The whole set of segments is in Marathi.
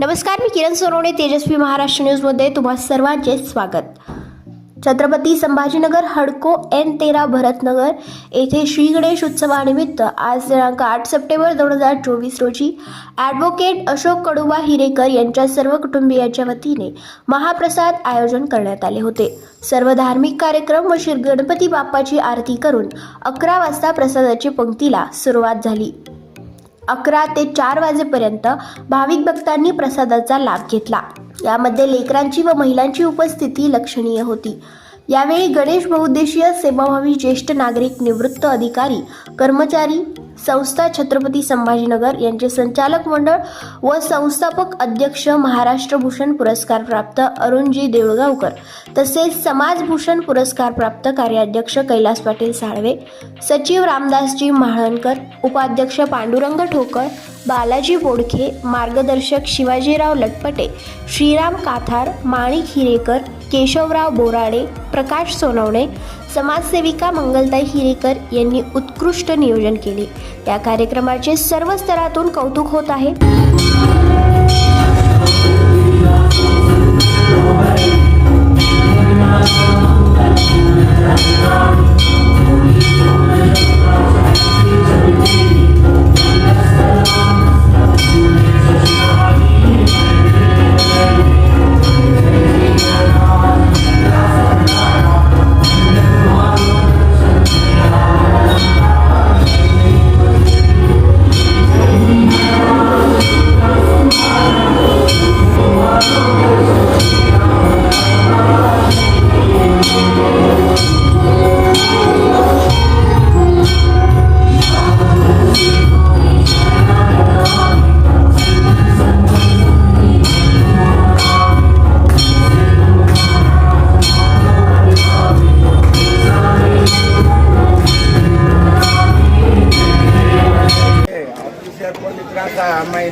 नमस्कार मी किरण सोनवणे तेजस्वी महाराष्ट्र न्यूजमध्ये तुम्हा सर्वांचे स्वागत. छत्रपती संभाजीनगर हडको एन तेरा भरतनगर येथे श्री गणेश उत्सवानिमित्त आज दिनांक आठ सप्टेंबर दोन हजार चोवीस रोजी ॲडव्होकेट अशोक कडुबा हिरेकर यांच्या सर्व कुटुंबियांच्या वतीने महाप्रसाद आयोजन करण्यात आले होते. सर्व धार्मिक कार्यक्रम व श्री गणपती बाप्पाची आरती करून अकरा वाजता प्रसादाची पंक्तीला सुरुवात झाली. अकरा ते चार वाजेपर्यंत भाविक भक्तांनी प्रसादाचा लाभ घेतला. यामध्ये लेकरांची व महिलांची उपस्थिती लक्षणीय होती. यावेळी गणेश बहुउद्देशीय सेवाभावी ज्येष्ठ नागरिक निवृत्त अधिकारी कर्मचारी संस्था छत्रपती संभाजीनगर यांचे संचालक मंडळ व संस्थापक अध्यक्ष महाराष्ट्र भूषण पुरस्कार प्राप्त अरुणजी देऊळगावकर तसेच समाजभूषण पुरस्कार प्राप्त कार्याध्यक्ष कैलास पाटील साळवे सचिव रामदासजी महाळणकर उपाध्यक्ष पांडुरंग ठोकळ बालाजी बोडखे मार्गदर्शक शिवाजीराव लटपटे श्रीराम काथार माणिक हिरेकर केशवराव बोराडे प्रकाश सोनवणे समाजसेविका मंगलताई हिरेकर यांनी उत्कृष्ट नियोजन केले. या कार्यक्रमाचे सर्व स्तरातून कौतुक होत आहे.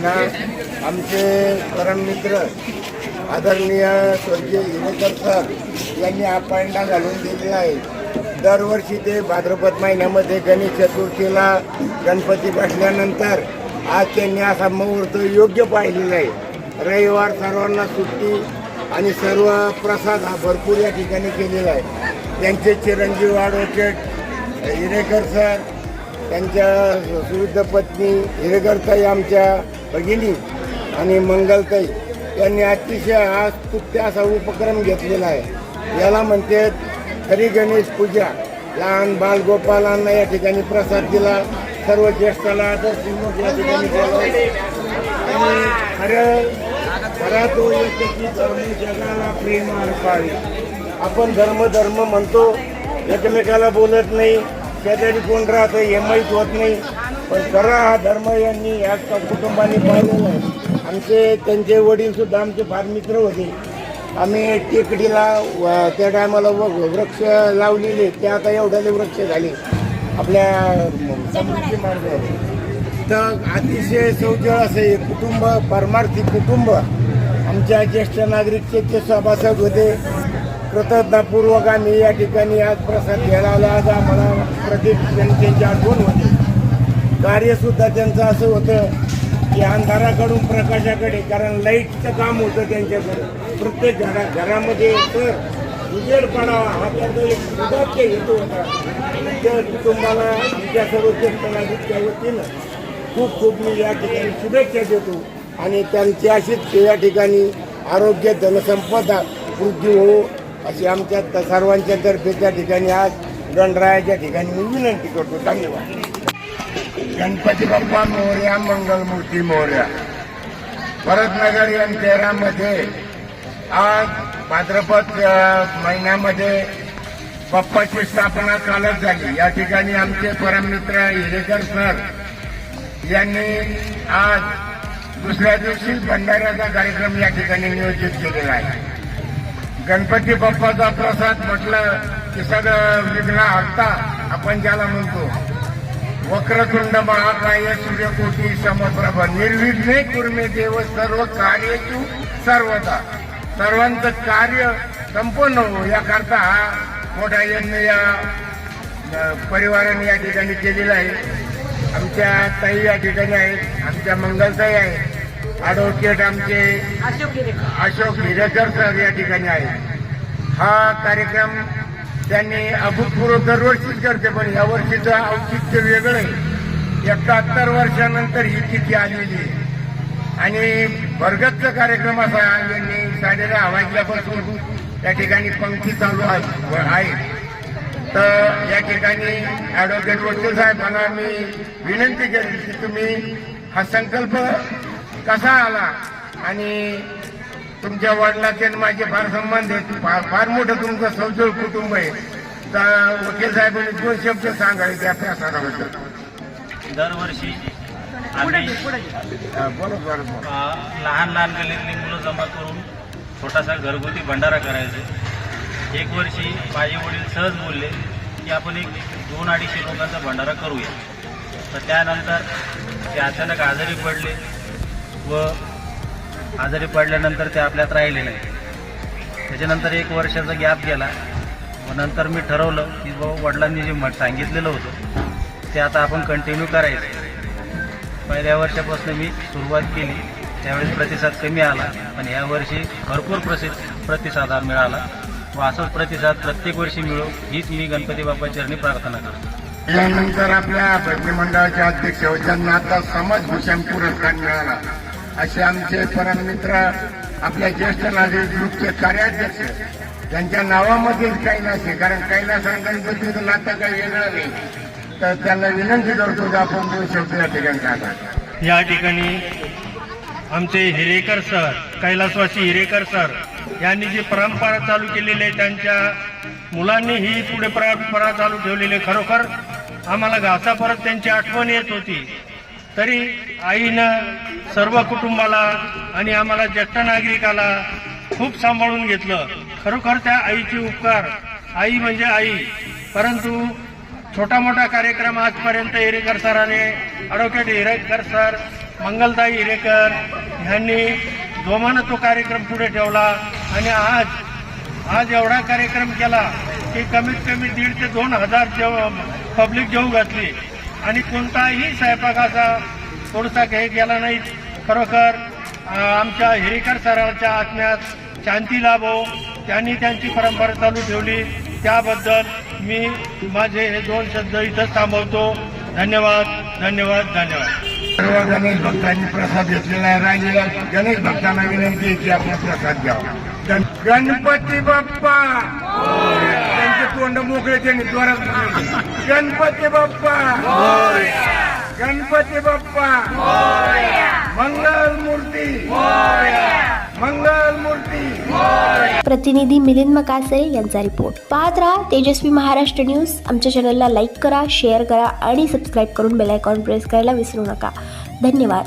ना आमचे परम मित्र आदरणीय स्वर्गीय हिरेकर सर यांनी हा घालून दिलेला आहे. दरवर्षी ते भाद्रपद महिन्यामध्ये गणेश चतुर्थीला गणपती बसल्यानंतर आज त्यांनी असा मुहूर्त योग्य पाहिलेला आहे. रविवार सर्वांना सुट्टी आणि सर्व प्रसाद हा भरपूर या ठिकाणी केलेला आहे. त्यांचे चिरंजीव आडवोकेट हिरेकर सर त्यांच्या सुविध पत्नी हिरेगरताई आमच्या भगिनी आणि मंगलताई यांनी अतिशय हा स्तुत्य असा उपक्रम घेतलेला आहे. याला म्हणते हरी गणेश पूजा. लहान बालगोपालांना या ठिकाणी प्रसाद दिला. सर्व ज्येष्ठाला आदर या ठिकाणी आणि खरं खरा तो धर्म जगाला प्रेम अर्पावी आपण धर्म धर्म म्हणतो. एकमेकाला बोलत नाही. शेजारी कोण राहतं हे माहीत होत नाही. पण खरा हा धर्म यांनी या कुटुंबाने पाहिलेला आहे. आमचे त्यांचे वडीलसुद्धा आमचे फार मित्र होते. आम्ही टेकडीला व- त्या टायमाला वृक्ष लावलेले ते आता एवढ्याले वृक्ष झाले. आपल्या समृद्धी तर अतिशय सौजळ असं हे कुटुंब परमार्थी कुटुंब. आमच्या ज्येष्ठ नागरिकचे ते सभासद होते. कृतज्ञतापूर्वक आम्ही या ठिकाणी आज प्रसाद घ्यायला आलो. आज आम्हाला प्रदीप त्यांची आठवण होती? कार्यसुद्धा त्यांचं असं होतं की अंधाराकडून प्रकाशाकडे कारण लाईटचं काम होतं त्यांच्याकडे. प्रत्येक घरा घरामध्ये तर उजेड पडावा हा त्यांचा एक उदात्य हेतू होता. त्या कुटुंबाला विद्या सर्व ज्येष्ठ वतीनं खूप खूप मी या ठिकाणी शुभेच्छा देतो. आणि त्यांची अशीच या ठिकाणी आरोग्य धनसंपदा वृद्धी हो अशी आमच्या त- सर्वांच्या तर्फे त्या ठिकाणी आज गणरायाच्या ठिकाणी मी विनंती करतो. धन्यवाद. गणपती बाप्पा मोर्या मंगलमूर्ती मोर्या. भरतनगर या तेरामध्ये आज भाद्रपद महिन्यामध्ये बाप्पाची स्थापना कालच झाली. या ठिकाणी आमचे परममित्र हिरेकर सर यांनी आज दुसऱ्या दिवशी भंडाऱ्याचा कार्यक्रम या ठिकाणी नियोजित केलेला आहे. गणपती बाप्पाचा प्रसाद म्हटलं की सगळं विघ्न हरता आपण ज्याला म्हणतो. वक्रतुंड महाकाय सूर्यकोटी समप्रभ निर्विघ्ने कुर्मे देव सर्व कार्येतू सर्वदा. सर्वांचं कार्य संपूर्ण हो याकरता हा मोठा यज्ञ या परिवाराने या ठिकाणी केलेला आहे. आमच्या ताई या ठिकाणी आहेत आमच्या मंगलताई आहेत ॲडव्होकेट आमचे अशोक हिरेकर सर या ठिकाणी आहेत. हा कार्यक्रम त्यांनी अभूतपूर्व दरवर्षीच करते पण या वर्षीचं औचित्य वेगळं आहे. एकाहत्तर वर्षानंतर ही तिथी आलेली आहे. आणि भरगतचा कार्यक्रम असा यांनी साडेदहा वाजल्यापासून त्या ठिकाणी पंक्ती चालू आहे तर या ठिकाणी ॲडव्होकेट वकील साहेबांना मी विनंती केली की तुम्ही हा संकल्प कसा आला आणि तुमच्या वडिलाचे आणि माझे फार संबंध आहेत. फार फार मोठं तुमचं सौजोळ कुटुंब आहे. तर वकील साहेबांनी दोन शब्द सांगावे त्या प्रसाराबद्दल दरवर्षी आम्ही हा, बरोबर लहान लहान गल्लीतली मुलं जमा करून छोटासा घरगुती भंडारा करायचो. एक वर्षी माझे वडील सहज बोलले की आपण एक दोन अडीचशे लोकांचा भंडारा करूया. तर त्यानंतर ते अचानक आजारी पडले व आजारी पडल्यानंतर ते आपल्यात राहिले नाही. त्याच्यानंतर एक वर्षाचा गॅप गेला. व नंतर मी ठरवलं की बाबा वडिलांनी जे म्हट सांगितलेलं होतं ते आता आपण कंटिन्यू करायचं. पहिल्या वर्षापासून मी सुरुवात केली. त्यावेळेस प्रतिसाद कमी आला पण यावर्षी भरपूर प्रसि प्रतिसाद मिळाला. व असाच प्रतिसाद प्रत्येक वर्षी मिळो हीच मी गणपती बाप्पा प्रार्थना करतो. त्यानंतर आपल्या भजनी अध्यक्ष ज्यांना आता समाजभूषण पुरस्कार मिळाला. असे आमचे परममित्र आपल्या ज्येष्ठ नागरिक ग्रुपचे कार्याध्यक्ष त्यांच्या नावामध्येच कैलास आहे. कारण कैलास आणि गणपतीचं नातं काही वेगळं नाही तर त्यांना विनंती करतो की आपण दोन शब्द या ठिकाणी सांगा या ठिकाणी आमचे हिरेकर सर कैलासवासी हिरेकर सर यांनी जी परंपरा चालू केलेली आहे त्यांच्या मुलांनी ही पुढे परंपरा चालू ठेवलेली आहे. खरोखर आम्हाला घासा परत त्यांची आठवण येत होती. तरी आईनं सर्व कुटुंबाला आणि आम्हाला ज्येष्ठ नागरिकाला खूप सांभाळून घेतलं. खरोखर त्या आईचे उपकार. आई म्हणजे आई. परंतु छोटा मोठा कार्यक्रम आजपर्यंत हिरेकर सराने ॲडव्होकेट हिरेकर सर मंगलताई हिरेकर ह्यांनी जोमानं तो कार्यक्रम पुढे ठेवला आणि आज आज एवढा कार्यक्रम केला की कमीत कमी दीड ते दोन हजार जेव पब्लिक जेऊ घातली. आणि कोणताही स्वयंपाकाचा थोडासा काही गेला नाही खरोखर आमच्या हिरेकर सरांच्या आत्म्यात शांती लाभो. त्यांनी त्यांची परंपरा चालू ठेवली. त्याबद्दल मी माझे हे दोन शब्द इथंच थांबवतो. धन्यवाद धन्यवाद धन्यवाद. सर्व गणेश भक्तांनी प्रसाद घेतलेला आहे. राहिलेला गणेश भक्तांना विनंती आहे की आपण प्रसाद घ्यावा गण- गणपती बाप्पा! त्यांचे तोंड मोकळे त्यांनी द्वारात गणपती बाप्पा. गणपती बाप्पा. मंगल मूर्ती. मंगल मूर्ती. प्रतिनिधी मिलिंद मकासे यांचा रिपोर्ट. पाहत राहा तेजस्वी महाराष्ट्र न्यूज. आमच्या चॅनलला लाईक करा शेअर करा आणि सबस्क्राईब करून बेल आयकॉन प्रेस करायला विसरू नका. धन्यवाद.